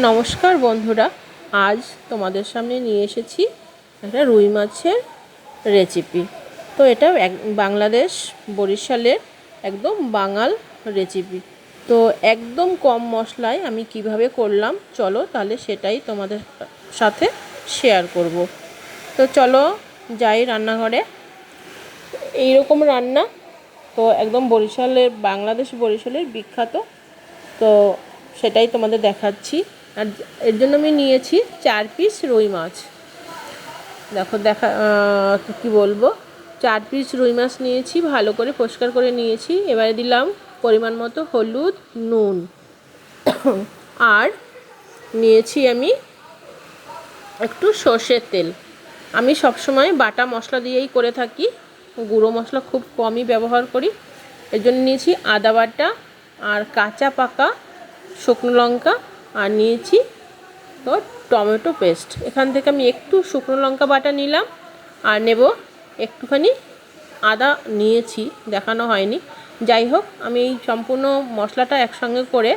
নমস্কার বন্ধুরা, আজ তোমাদের সামনে নিয়ে এসেছি একটা রুই মাছের রেসিপি তো এটা এক, বাংলাদেশ বরিশালের একদম বাঙাল রেসিপি তো একদম কম মশলায় আমি কীভাবে করলাম, চলো তাহলে সেটাই তোমাদের সাথে শেয়ার করব। তো চলো যাই রান্নাঘরে। এইরকম রান্না তো একদম বরিশালের, বাংলাদেশ বরিশালের বিখ্যাত। তো সেটাই তোমাদের দেখাচ্ছি। আর এর জন্য আমি নিয়েছি চার পিস রুই মাছ। দেখো, দেখা কি বলব? চার পিস রুই মাছ নিয়েছি, ভালো করে পরিষ্কার করে নিয়েছি। এবারে দিলাম পরিমাণ মতো হলুদ, নুন। আর নিয়েছি আমি একটু সর্ষের তেল। আমি সবসময় বাটা মশলা দিয়েই করে থাকি, গুঁড়ো মশলা খুব কমই ব্যবহার করি। এর জন্য নিয়েছি আদা বাটা আর কাঁচা পাকা শুকনো লঙ্কা আর নিয়েছি তো টমেটো পেস্ট। এখান থেকে আমি একটু শুকনো লঙ্কা বাটা নিলাম আর নেব একটুখানি আদা নিয়েছি, দেখানো হয়নি। যাই হোক, আমি এই সম্পূর্ণ মশলাটা একসঙ্গে করে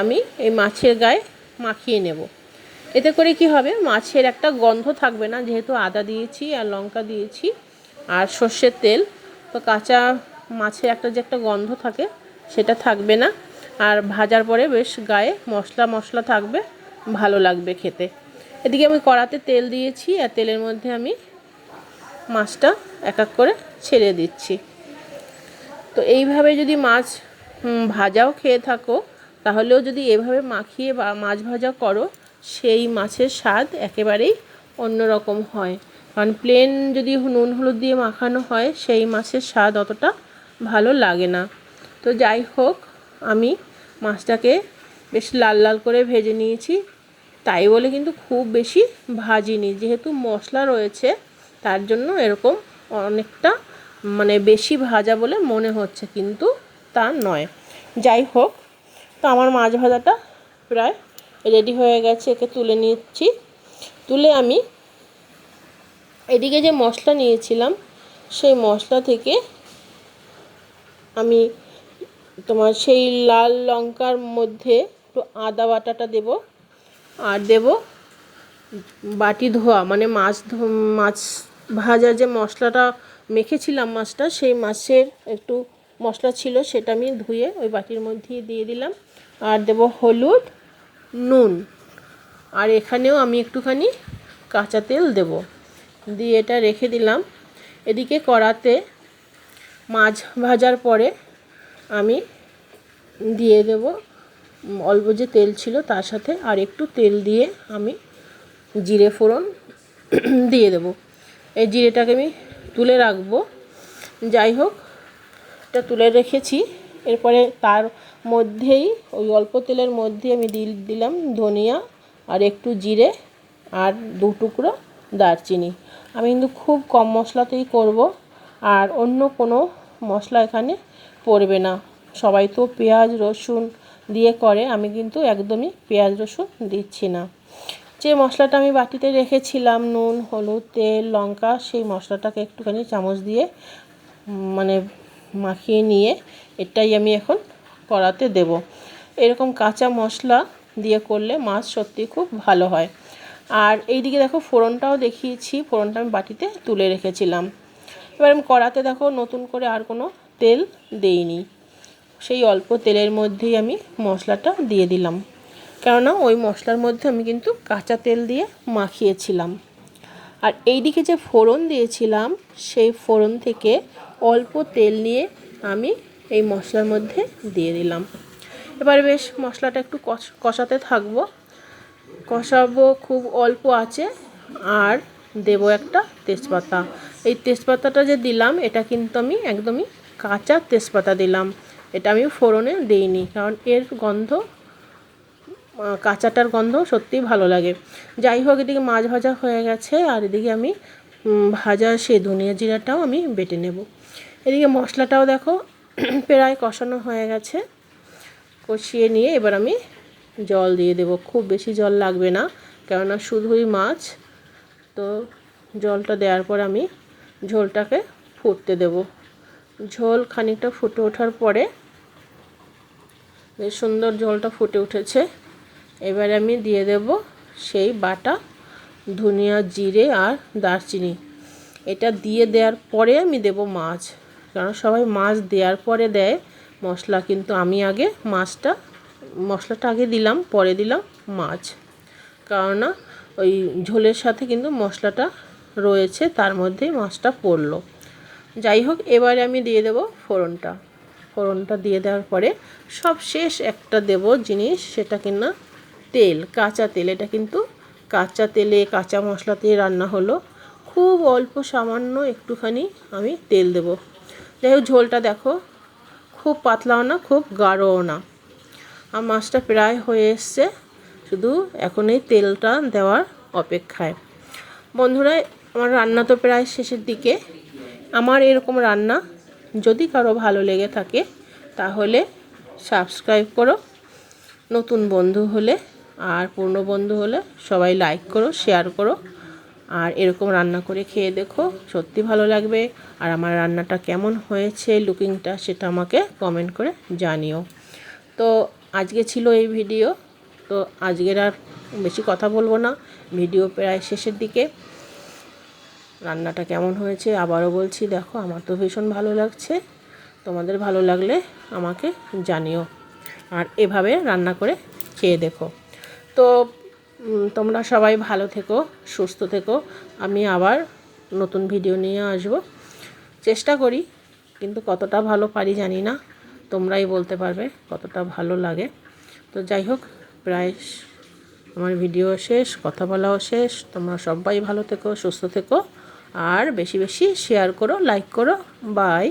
আমি এই মাছের গায়ে মাখিয়ে নেব। এতে করে কি হবে, মাছের একটা গন্ধ থাকবে না, যেহেতু আদা দিয়েছি আর লঙ্কা দিয়েছি আর সর্ষের তেল। তো কাঁচা মাছের একটা যে একটা গন্ধ থাকে, সেটা থাকবে না। আর ভাজার পরে বেশ গায়ে মশলা মশলা থাকবে, ভালো লাগবে খেতে। এদিকে আমি কড়াতে তেল দিয়েছি আর তেলের মধ্যে আমি মাছটা এক এক করে ছেড়ে দিচ্ছি। তো এইভাবে যদি মাছ ভাজাও খেয়ে থাকো, তাহলেও যদি এভাবে মাখিয়ে বা মাছ ভাজা করো, সেই মাছের স্বাদ একেবারেই অন্যরকম হয়। কারণ প্লেন যদি নুন হলুদ দিয়ে মাখানো হয়, সেই মাছের স্বাদ অতটা ভালো লাগে না। তো যাই হোক আমি মাছটাকে বেশ লাল লাল করে ভেজে নিয়েছি। তাই বলে কিন্তু খুব বেশি ভাজিনি। যেহেতু মশলা রয়েছে, তার জন্য এরকম অনেকটা মানে বেশি ভাজা বলে মনে হচ্ছে, কিন্তু তা নয়। যাই হোক, তো আমার মাছ ভাজাটা প্রায় রেডি হয়ে গেছে, একে তুলে নিচ্ছি। তুলে আমি এদিকে যে মশলা নিয়েছিলাম, সেই মশলা থেকে আমি তোমার সেই লাল লঙ্কার মধ্যে একটু আদা বাটাটা দেব, আর দেব বাটি ধোয়া মানে মাছ মাছ ভাজার যে মশলাটা মেখেছিলাম মাছটা, সেই মাছের একটু মশলা ছিল, সেটা আমি ধুয়ে ওই বাটির মধ্যেই দিয়ে দিলাম। আর দেব হলুদ, নুন, আর এখানেও আমি একটুখানি কাঁচা তেল দেব। দিয়ে এটা রেখে দিলাম। এদিকে কড়াতে মাছ ভাজার পরে আমি দিয়ে দেব। অল্প যে তেল ছিল তার সাথে আর একটু তেল দিয়ে আমি জিরে ফোড়ন দিয়ে দেব। এই জিরেটাকে আমি তুলে রাখব। যাই হোক, এটা তুলে রেখেছি। এরপরে তার মধ্যেই, ওই অল্প তেলের মধ্যে আমি দিলাম ধনিয়া আর একটু জিরে আর দু টুকরো দারচিনি। আমি কিন্তু খুব কম মশলাতেই করব। আর অন্য কোনো মশলা এখানে পড়বে না। সবাই তো পেঁয়াজ, রসুন দিয়ে করে, আমি কিন্তু একদমই পেঁয়াজ, রসুন দিচ্ছি না। যে মশলাটা আমি বাটিতে রেখেছিলাম, নুন, হলুদ, তেল, লঙ্কা, সেই মশলাটাকে একটুখানি চামচ দিয়ে মানে মাখিয়ে নিয়ে এটাই আমি এখন করাতে দেব। এরকম কাঁচা মশলা দিয়ে করলে মাছ সত্যি খুব ভালো হয়। আর এইদিকে দেখো ফোড়নটাও দেখিয়েছি, ফোড়নটা আমি বাটিতে তুলে রেখেছিলাম। এবার আমি কড়াতে দেখো নতুন করে আর কোনো তেল দেইনি। সেই অল্প তেলের মধ্যেই আমি মশলাটা দিয়ে দিলাম। কেননা ওই মশলার মধ্যে আমি কিন্তু কাঁচা তেল দিয়ে মাখিয়েছিলাম। আর এই দিকে যে ফোড়ন দিয়েছিলাম, সেই ফোড়ন থেকে অল্প তেল নিয়ে আমি এই মশলার মধ্যে দিয়ে দিলাম। এবার বেশ মশলাটা একটু কষাতে থাকব। কষাবো, খুব অল্প আছে। আর দেব একটা তেজপাতা। এই তেজপাতাটা যে দিলাম, এটা কিন্তু আমি একদমই কাঁচা তেজপাতা দিলাম। এটা আমি ফোড়নে দিইনি, কারণ এর গন্ধ কাঁচাটার গন্ধ সত্যিই ভালো লাগে। যাই হোক, এদিকে মাছ ভাজা হয়ে গেছে, আর এদিকে আমি ভাজা সে ধনিয়া জিরাটাও আমি বেটে নেব। এদিকে মশলাটাও দেখো, প্রায় কষানো হয়ে গেছে। কষিয়ে নিয়ে এবার আমি জল দিয়ে দেব। খুব বেশি জল লাগবে না, কেননা শুধুই মাছ। তো জলটা দেওয়ার পর আমি ঝোলটাকে ফুটতে দেব। ঝোল খানিকটা ফুটে ওঠার পরে বেশ সুন্দর ঝোলটা ফুটে উঠেছে। এবার আমি দিয়ে দেব সেই বাটা, ধনিয়া জিরে আর দারচিনি। এটা দিয়ে দেওয়ার পরে আমি দেব মাছ কারণ সবাই মাছ দেওয়ার পরে দেয় মশলা, কিন্তু আমি আগে মাছটা, মশলাটা আগে দিলাম, পরে দিলাম মাছ। কেননা ওই ঝোলের সাথে কিন্তু মশলাটা রয়েছে, তার মধ্যেই মাছটা পড়ল। যাই হোক, এবারে আমি দিয়ে দেব ফোড়নটা। ফোড়নটা দিয়ে দেওয়ার পরে সব শেষ একটা দেব জিনিস, সেটা কিনা তেল, কাঁচা তেল। এটা কিন্তু কাঁচা তেলে, কাঁচা মশলাতে রান্না হলো। খুব অল্প সামান্য একটুখানি আমি তেল দেব। যাই হোক, ঝোলটা দেখো, খুব পাতলাও না, খুব গাঢ়ও না। আর মাছটা প্রায় হয়ে এসছে, শুধু এখন এই তেলটা দেওয়ার অপেক্ষায়। বন্ধুরা আমার রান্না তো প্রায় শেষের দিকে। আমার এরকম রান্না যদি কারও ভালো লেগে থাকে, তাহলে সাবস্ক্রাইব করো। নতুন বন্ধু হলে আর পূর্ণ বন্ধু হলে সবাই লাইক করো শেয়ার করো। আর এরকম রান্না করে খেয়ে দেখো, সত্যি ভালো লাগবে। আর আমার রান্নাটা কেমন হয়েছে লুকিংটা সেটা আমাকে কমেন্ট করে জানিও। তো আজকে ছিল এই ভিডিও তো আজকের আর বেশি কথা বলব না। ভিডিও প্রায় শেষের দিকে। রান্নাটা কেমন হয়েছে আবারও বলছি, দেখো, আমার তো ভীষণ ভালো লাগছে। তোমাদের ভালো লাগলে আমাকে জানিও। আর এভাবে রান্না করে খেয়ে দেখো। তো তোমরা সবাই ভালো থেকো, সুস্থ থেকো। আমি আবার নতুন ভিডিও নিয়ে আসব। চেষ্টা করি, কিন্তু কতটা ভালো পারি জানি না। তোমরাই বলতে পারবে কতটা ভালো লাগে। তো যাই হোক, প্রায় আমার ভিডিও শেষ, কথা বলাও শেষ। তোমরা সবাই ভালো থেকো, সুস্থ থেকো। আর বেশি বেশি শেয়ার করো লাইক করো বাই